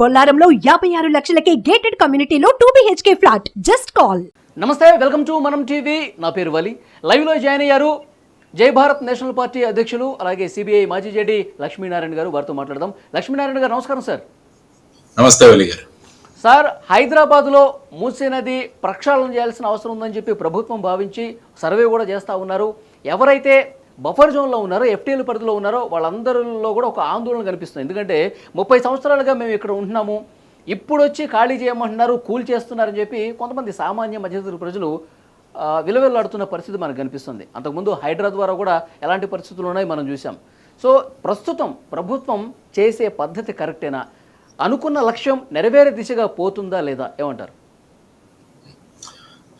బొల్లారంలో యాభై ఆరు లక్షలకే గేటెడ్ కమ్యూనిటీలో two BHK flat just call నమస్తే వెల్కమ్ టు మనం టీవీ. నా పేరు వలి. లైవ్లో జాయిన్ అయ్యారు జై భారత్ నేషనల్ పార్టీ అధ్యక్షులు అలాగే సిబిఐ మాజీ జేడీ లక్ష్మీనారాయణ గారు. వారితో మాట్లాడదాం. లక్ష్మీనారాయణ గారు నమస్కారం సార్. నమస్తే వలి గారు. సార్ హైదరాబాద్లో మూసీ నది ప్రక్షాళన చేయాల్సిన అవసరం ఉందని చెప్పి ప్రభుత్వం భావించి సర్వే కూడా చేస్తూ ఉన్నారు. ఎవరైతే బఫర్ జోన్లో ఉన్నారో ఎఫ్టీఎల్ పరిధిలో ఉన్నారో వాళ్ళందరిలో కూడా ఒక ఆందోళన కనిపిస్తుంది. ఎందుకంటే ముప్పై సంవత్సరాలుగా మేము ఇక్కడ ఉంటున్నాము. ఇప్పుడు వచ్చి ఖాళీ చేయమంటున్నారు కూల్ చేస్తున్నారని చెప్పి కొంతమంది సామాన్య మధ్యతరగతి ప్రజలు విలువెల్లాడుతున్న పరిస్థితి మనకు కనిపిస్తుంది. అంతకుముందు హైడ్రా ద్వారా కూడా ఎలాంటి పరిస్థితులు ఉన్నాయి మనం చూసాం సో ప్రస్తుతం ప్రభుత్వం చేసే పద్ధతి కరెక్టేనా? అనుకున్న లక్ష్యం నెరవేరే దిశగా పోతుందా లేదా? ఏమంటారు?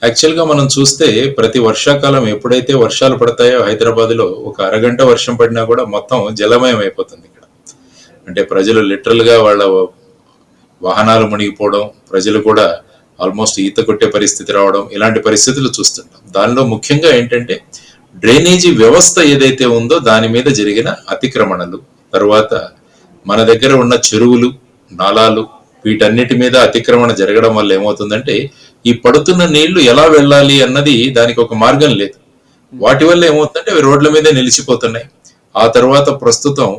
యాక్చువల్గా మనం చూస్తే ప్రతి వర్షాకాలం ఎప్పుడైతే వర్షాలు పడతాయో హైదరాబాద్లో ఒక అరగంట వర్షం పడినా కూడా మొత్తం జలమయం అయిపోతుంది ఇక్కడ. అంటే ప్రజలు లిటరల్గా వాళ్ళ వాహనాలు మునిగిపోవడం ప్రజలు కూడా ఆల్మోస్ట్ ఈత కొట్టే పరిస్థితి రావడం ఇలాంటి పరిస్థితులు చూస్తుంటాం. దానిలో ముఖ్యంగా ఏంటంటే డ్రైనేజీ వ్యవస్థ ఏదైతే ఉందో దాని మీద జరిగిన అతిక్రమణలు తర్వాత మన దగ్గర ఉన్న చెరువులు నాలాలు వీటన్నిటి మీద అతిక్రమణ జరగడం వల్ల ఏమవుతుందంటే ఈ పడుతున్న నీళ్ళు ఎలా వెళ్ళాలి అన్నది దానికి ఒక మార్గం లేదు. వాటి వల్ల ఏమవుతుందంటే అవి రోడ్ల మీదే నిలిచిపోతున్నాయి. ఆ తర్వాత ప్రస్తుతం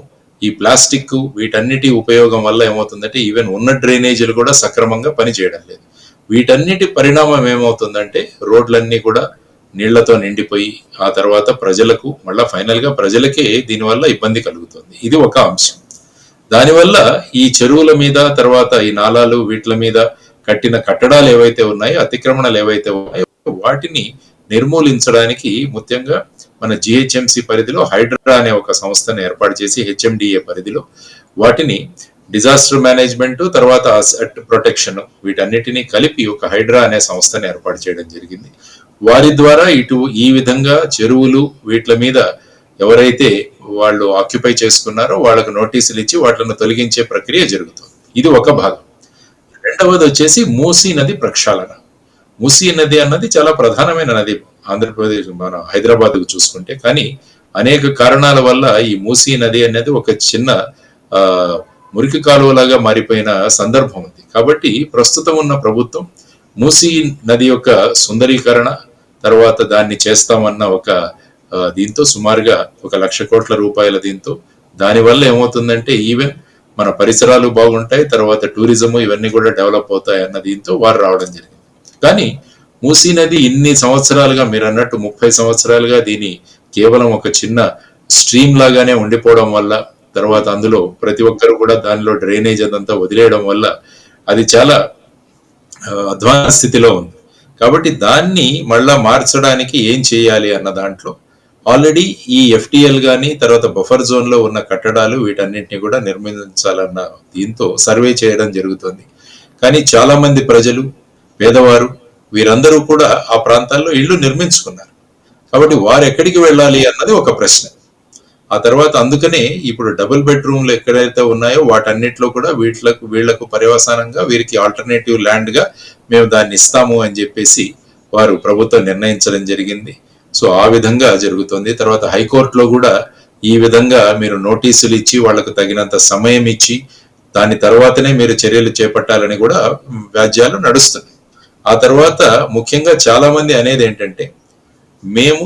ఈ ప్లాస్టిక్ వీటన్నిటి ఉపయోగం వల్ల ఏమవుతుందంటే ఈవెన్ ఉన్న డ్రైనేజీలు కూడా సక్రమంగా పనిచేయడం లేదు. వీటన్నిటి పరిణామం ఏమవుతుందంటే రోడ్లన్నీ కూడా నీళ్ళతో నిండిపోయి ఆ తర్వాత ప్రజలకు మళ్ళా ఫైనల్గా ప్రజలకే దీనివల్ల ఇబ్బంది కలుగుతుంది. ఇది ఒక అంశం. దానివల్ల ఈ చెరువుల మీద తర్వాత ఈ నాలాలు వీట్ల మీద కట్టిన కట్టడాలు ఏవైతే ఉన్నాయో అతిక్రమణలు ఏవైతే ఉన్నాయో వాటిని నిర్మూలించడానికి ముఖ్యంగా మన జిహెచ్ఎంసి పరిధిలో హైడ్రా అనే ఒక సంస్థను ఏర్పాటు చేసి హెచ్ఎండిఏ పరిధిలో వాటిని డిజాస్టర్ మేనేజ్మెంట్ తర్వాత అసెట్ ప్రొటెక్షన్ వీటన్నిటిని కలిపి ఒక హైడ్రా అనే సంస్థను ఏర్పాటు చేయడం జరిగింది. వారి ద్వారా ఇటు ఈ విధంగా చెరువులు వీటి మీద ఎవరైతే వాళ్ళు ఆక్యుపై చేసుకున్నారో వాళ్ళకు నోటీసులు ఇచ్చి వాటిని తొలగించే ప్రక్రియ జరుగుతుంది. ఇది ఒక భాగం. రెండవది వచ్చేసి మూసీ నది ప్రక్షాళన. మూసీ నది అన్నది చాలా ప్రధానమైన నది ఆంధ్రప్రదేశ్ మన హైదరాబాద్ చూసుకుంటే. కానీ అనేక కారణాల వల్ల ఈ మూసీ నది అనేది ఒక చిన్న ఆ మురికి కాలువలాగా మారిపోయిన సందర్భం ఉంది. కాబట్టి ప్రస్తుతం ఉన్న ప్రభుత్వం మూసీ నది యొక్క సుందరీకరణ తర్వాత దాన్ని చేస్తామన్న ఒక దీంతో సుమారుగా ఒక లక్ష కోట్ల రూపాయల దీంతో దానివల్ల ఏమవుతుందంటే ఈవెన్ మన పరిసరాలు బాగుంటాయి తర్వాత టూరిజం ఇవన్నీ కూడా డెవలప్ అవుతాయి అన్న దీంతో వారు రావడం జరిగింది. కానీ మూసీ నది ఇన్ని సంవత్సరాలుగా మీరు అన్నట్టు ముప్పై సంవత్సరాలుగా దీని కేవలం ఒక చిన్న స్ట్రీమ్ లాగానే ఉండిపోవడం వల్ల తర్వాత అందులో ప్రతి ఒక్కరు కూడా దానిలో డ్రైనేజ్ అదంతా వదిలేయడం వల్ల అది చాలా అధ్వాన స్థితిలో ఉంది. కాబట్టి దాన్ని మళ్ళా మార్చడానికి ఏం చేయాలి అన్న దాంట్లో ఆల్రెడీ ఈ ఎఫ్టిఎల్ కానీ తర్వాత బఫర్ జోన్లో ఉన్న కట్టడాలు వీటన్నింటినీ కూడా నిర్మించాలన్న దీంతో సర్వే చేయడం జరుగుతుంది. కానీ చాలా మంది ప్రజలు పేదవారు వీరందరూ కూడా ఆ ప్రాంతాల్లో ఇళ్ళు నిర్మించుకున్నారు. కాబట్టి వారు ఎక్కడికి వెళ్ళాలి అన్నది ఒక ప్రశ్న. ఆ తర్వాత అందుకనే ఇప్పుడు డబుల్ బెడ్రూమ్లు ఎక్కడైతే ఉన్నాయో వాటన్నిటిలో కూడా వీటిలకు వీళ్ళకు పర్యవసానంగా వీరికి ఆల్టర్నేటివ్ ల్యాండ్గా మేము దాన్ని ఇస్తాము అని చెప్పేసి వారు ప్రభుత్వం నిర్ణయించడం జరిగింది. సో ఆ విధంగా జరుగుతుంది. తర్వాత హైకోర్టులో కూడా ఈ విధంగా మీరు నోటీసులు ఇచ్చి వాళ్ళకు తగినంత సమయం ఇచ్చి దాని తర్వాతనే మీరు చర్యలు చేపట్టాలని కూడా వ్యాజ్యాలు నడుస్తున్నాయి. ఆ తర్వాత ముఖ్యంగా చాలా మంది అనేది ఏంటంటే మేము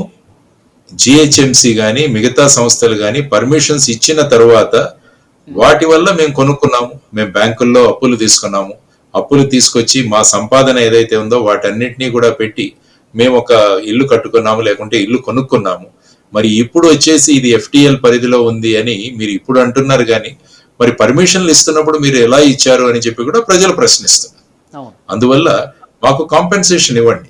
జిహెచ్ఎంసి కానీ మిగతా సంస్థలు కానీ పర్మిషన్స్ ఇచ్చిన తర్వాత వాటి వల్ల మేము కొనుక్కున్నాము. మేము బ్యాంకుల్లో అప్పులు తీసుకున్నాము. అప్పులు తీసుకొచ్చి మా సంపాదన ఏదైతే ఉందో వాటన్నిటినీ కూడా పెట్టి మేము ఒక ఇల్లు కట్టుకున్నాము లేకుంటే ఇల్లు కొనుక్కున్నాము. మరి ఇప్పుడు వచ్చేసి ఇది ఎఫ్టిఎల్ పరిధిలో ఉంది అని మీరు ఇప్పుడు అంటున్నారు కానీ మరి పర్మిషన్లు ఇస్తున్నప్పుడు మీరు ఎలా ఇచ్చారు అని చెప్పి కూడా ప్రజలు ప్రశ్నిస్తున్నారు. అందువల్ల మాకు కాంపెన్సేషన్ ఇవ్వండి.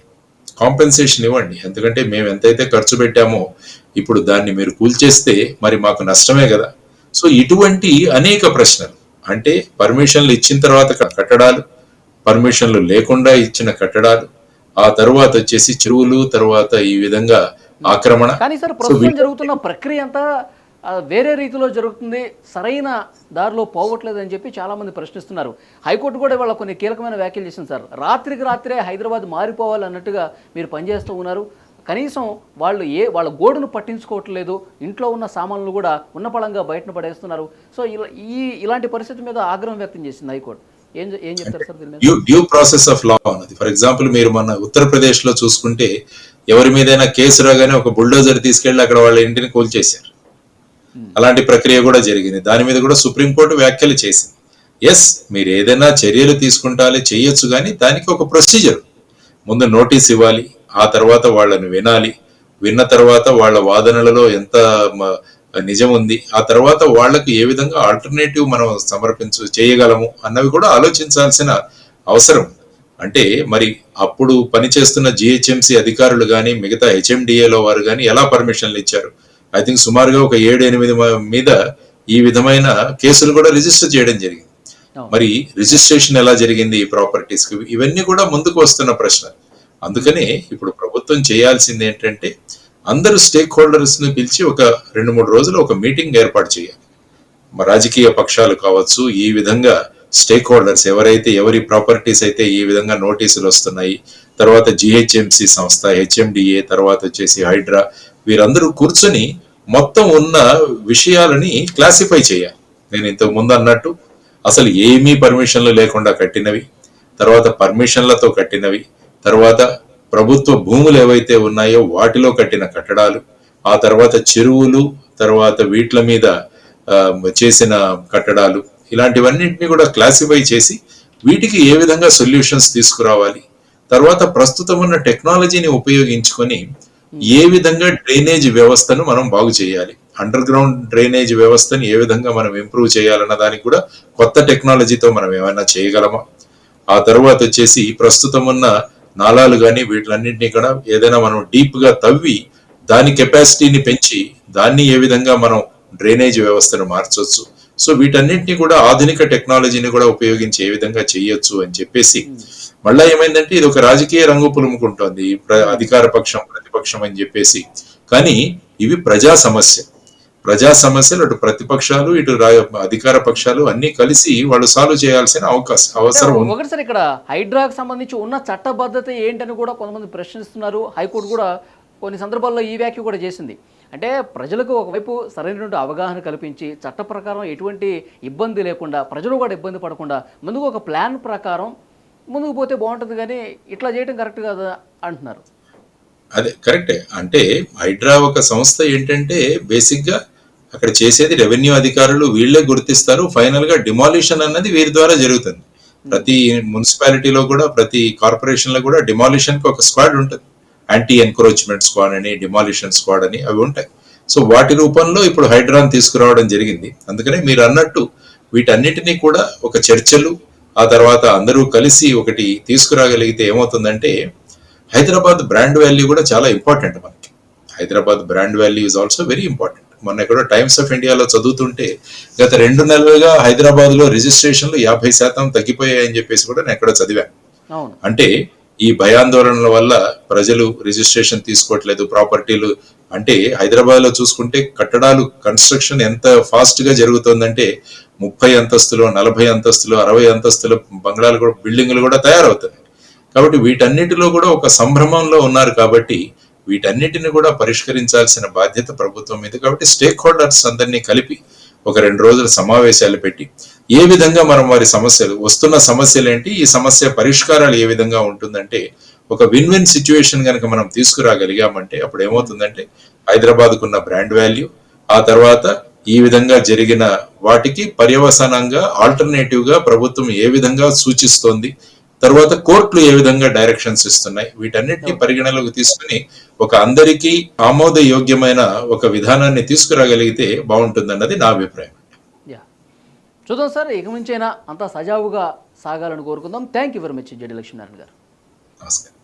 కాంపెన్సేషన్ ఇవ్వండి. ఎందుకంటే మేము ఎంతైతే ఖర్చు పెట్టామో ఇప్పుడు దాన్ని మీరు కూల్చేస్తే మరి మాకు నష్టమే కదా. సో ఇటువంటి అనేక ప్రశ్నలు. అంటే పర్మిషన్లు ఇచ్చిన తర్వాత కట్టడాలు పర్మిషన్లు లేకుండా ఇచ్చిన కట్టడాలు ఆ తర్వాత వచ్చేసి చెరువులు తర్వాత ఈ విధంగా ఆక్రమణ. కానీ సార్ ప్రస్తుతం జరుగుతున్న ప్రక్రియ అంతా వేరే రీతిలో జరుగుతుంది. సరైన దారిలో పోవట్లేదు అని చెప్పి చాలా మంది ప్రశ్నిస్తున్నారు. హైకోర్టు కూడా ఇవాళ కొన్ని కీలకమైన వ్యాఖ్యలు చేసింది సార్. రాత్రికి రాత్రే హైదరాబాద్ మారిపోవాలి అన్నట్టుగా మీరు పనిచేస్తూ ఉన్నారు. కనీసం వాళ్ళు ఏ వాళ్ళ గోడును పట్టించుకోవట్లేదు. ఇంట్లో ఉన్న సామాన్లు కూడా ఉన్న పళంగా బయటను పడేస్తున్నారు. సో ఇలా ఈ ఇలాంటి పరిస్థితి మీద ఆగ్రహం వ్యక్తం చేసింది హైకోర్టు. ఏం చెప్తారు sir due due process of law ఉన్నది. ఫర్ ఎగ్జాంపుల్ మీరు మన ఉత్తరప్రదేశ్లో చూసుకుంటే ఎవరి మీదైనా కేసు రాగానే ఒక బుల్డోజర్ తీసుకెళ్ళి అక్కడ వాళ్ళ ఇంటిని కూల్చేశారు. అలాంటి ప్రక్రియ కూడా జరిగింది. దాని మీద కూడా సుప్రీంకోర్టు వ్యాఖ్యలు చేసింది. ఎస్ మీరు ఏదైనా చర్యలు తీసుకుంటాలి చేయొచ్చు కానీ దానికి ఒక ప్రొసీజర్ ముందు నోటీస్ ఇవ్వాలి ఆ తర్వాత వాళ్ళని వినాలి విన్న తర్వాత వాళ్ళ వాదనలలో ఎంత నిజం ఉంది. ఆ తర్వాత వాళ్ళకు ఏ విధంగా ఆల్టర్నేటివ్ మనం సమర్పించు చేయగలము అన్నవి కూడా ఆలోచించాల్సిన అవసరం అంటే మరి అప్పుడు పనిచేస్తున్న జిహెచ్ఎంసి అధికారులు కానీ మిగతా హెచ్ఎండిఏలో వారు కానీ ఎలా పర్మిషన్లు ఇచ్చారు? ఐ థింక్ సుమారుగా ఒక ఏడు ఎనిమిది మీద ఈ విధమైన కేసులు కూడా రిజిస్టర్ చేయడం జరిగింది. మరి రిజిస్ట్రేషన్ ఎలా జరిగింది ఈ ప్రాపర్టీస్కి ఇవన్నీ కూడా ముందుకు వస్తున్న ప్రశ్న అందుకనే ఇప్పుడు ప్రభుత్వం చేయాల్సింది ఏంటంటే అందరూ స్టేక్ హోల్డర్స్ని పిలిచి ఒక రెండు మూడు రోజులు ఒక మీటింగ్ ఏర్పాటు చేయాలి. రాజకీయ పక్షాలు కావచ్చు ఈ విధంగా స్టేక్ హోల్డర్స్ ఎవరైతే ఎవరి ప్రాపర్టీస్ అయితే ఈ విధంగా నోటీసులు వస్తున్నాయి తర్వాత జిహెచ్ఎంసి సంస్థ హెచ్ఎండిఏ తర్వాత వచ్చేసి హైడ్రా వీరందరూ కూర్చొని మొత్తం ఉన్న విషయాలని క్లాసిఫై చేయాలి. నేను ఇంతకు ముందు అన్నట్టు అసలు ఏమీ పర్మిషన్లు లేకుండా కట్టినవి తర్వాత పర్మిషన్లతో కట్టినవి తర్వాత ప్రభుత్వ భూములు ఏవైతే ఉన్నాయో వాటిలో కట్టిన కట్టడాలు ఆ తర్వాత చెరువులు తర్వాత వీట్ల మీద చేసిన కట్టడాలు ఇలాంటివన్నింటినీ కూడా క్లాసిఫై చేసి వీటికి ఏ విధంగా సొల్యూషన్స్ తీసుకురావాలి తర్వాత ప్రస్తుతం ఉన్న టెక్నాలజీని ఉపయోగించుకొని ఏ విధంగా డ్రైనేజ్ వ్యవస్థను మనం బాగు చేయాలి అండర్ గ్రౌండ్ డ్రైనేజ్ వ్యవస్థని ఏ విధంగా మనం ఇంప్రూవ్ చేయాలన్న దానికి కూడా కొత్త టెక్నాలజీతో మనం ఏమైనా చేయగలమా? ఆ తర్వాత వచ్చేసి ప్రస్తుతం ఉన్న నాలాలు కానీ వీటిలన్నింటినీ కూడా ఏదైనా మనం డీప్గా తవ్వి దాని కెపాసిటీని పెంచి దాన్ని ఏ విధంగా మనం డ్రైనేజ్ వ్యవస్థను మార్చొచ్చు. సో వీటన్నిటిని కూడా ఆధునిక టెక్నాలజీని కూడా ఉపయోగించి ఏ విధంగా చేయొచ్చు అని చెప్పేసి మళ్ళా ఏమైందంటే ఇది ఒక రాజకీయ రంగు పులుముకుంటోంది అధికార పక్షం ప్రతిపక్షం అని చెప్పేసి. కానీ ఇవి ప్రజా సమస్య. ప్రజా సమస్యలు అటు ప్రతిపక్షాలు ఇటు అధికార పక్షాలు అన్ని కలిసి వాళ్ళు సాల్వ్ చేయాల్సిన అవకాశం అవసరం ఉంది. ఒకటి సార్ ఇక్కడ హైడ్రాకు సంబంధించి ఉన్న చట్టబద్ధత ఏంటని కూడా కొంతమంది ప్రశ్నిస్తున్నారు. హైకోర్టు కూడా కొన్ని సందర్భాల్లో ఈ వ్యాఖ్య కూడా చేసింది. అంటే ప్రజలకు ఒకవైపు సరైనటువంటి అవగాహన కల్పించి చట్ట ప్రకారం ఎటువంటి ఇబ్బంది లేకుండా ప్రజలు కూడా ఇబ్బంది పడకుండా ముందుకు ఒక ప్లాన్ ప్రకారం ముందుకు పోతే బాగుంటుంది కానీ ఇట్లా చేయడం కరెక్ట్ కాదా అంటున్నారు. అదే కరెక్టే. అంటే హైడ్రా ఒక సంస్థ ఏంటంటే బేసిక్గా అక్కడ చేసేది రెవెన్యూ అధికారులు వీళ్ళే గుర్తిస్తారు. ఫైనల్గా డిమాలిషన్ అన్నది వీరి ద్వారా జరుగుతుంది. ప్రతి మున్సిపాలిటీలో కూడా ప్రతి కార్పొరేషన్లో కూడా డిమాలిషన్కి ఒక స్క్వాడ్ ఉంటుంది. యాంటీ ఎన్క్రోచ్మెంట్ స్క్వాడ్ అని డిమాలిషన్ స్క్వాడ్ అని అవి ఉంటాయి. సో వాటి రూపంలో ఇప్పుడు హైడ్రాన్ తీసుకురావడం జరిగింది. అందుకనే మీరు అన్నట్టు వీటన్నిటినీ కూడా ఒక చర్చలు ఆ తర్వాత అందరూ కలిసి ఒకటి తీసుకురాగలిగితే ఏమవుతుందంటే హైదరాబాద్ బ్రాండ్ వాల్యూ కూడా చాలా ఇంపార్టెంట్ మనకి. Hyderabad brand value is also very important మొన్న ఎక్కడో టైమ్స్ ఆఫ్ ఇండియాలో చదువుతుంటే గత రెండు నెలలుగా హైదరాబాద్లో రిజిస్ట్రేషన్లు యాభై శాతం తగ్గిపోయాయని చెప్పేసి కూడా నేను ఎక్కడో చదివాను. అంటే ఈ భయాందోళనల వల్ల ప్రజలు రిజిస్ట్రేషన్ తీసుకోవట్లేదు ప్రాపర్టీలు అంటే హైదరాబాద్లో చూసుకుంటే కట్టడాలు కన్స్ట్రక్షన్ ఎంత ఫాస్ట్గా జరుగుతుందంటే ముప్పై అంతస్తులు నలభై అంతస్తులు అరవై అంతస్తులు బంగ్లాలు కూడా బిల్డింగ్లు కూడా తయారవుతున్నాయి. కాబట్టి వీటన్నిటిలో కూడా ఒక సంభ్రమంలో ఉన్నారు కాబట్టి వీటన్నిటిని కూడా పరిష్కరించాల్సిన బాధ్యత ప్రభుత్వం మీద. కాబట్టి స్టేక్ హోల్డర్స్ అందరినీ కలిపి ఒక రెండు రోజుల సమావేశాలు పెట్టి ఏ విధంగా మనం వారి సమస్యలు వస్తున్న సమస్యలు ఏంటి ఈ సమస్య పరిష్కారాలు ఏ విధంగా ఉంటుందంటే ఒక విన్ విన్ సిచ్యువేషన్ కనుక మనం తీసుకురాగలిగామంటే అప్పుడు ఏమవుతుందంటే హైదరాబాద్కు ఉన్న బ్రాండ్ వాల్యూ ఆ తర్వాత ఈ విధంగా జరిగిన వాటికి పర్యవసానంగా ఆల్టర్నేటివ్గా ప్రభుత్వం ఏ విధంగా సూచిస్తోంది తర్వాత కోర్టులు ఏ విధంగా డైరెక్షన్స్ ఇస్తున్నాయి? వీటన్నిటిని పరిగణలోకి తీసుకుని ఒక అందరికీ ఆమోదయోగ్యమైన ఒక విధానాన్ని తీసుకురాగలిగితే బాగుంటుందన్నది నా అభిప్రాయం. యా చూద్దాం సార్ ఇక నుంచైనా అంతా సజావుగా సాగాలని కోరుకుందాం. Thank you very much JD Lakshminarayana గారు. నమస్కారం.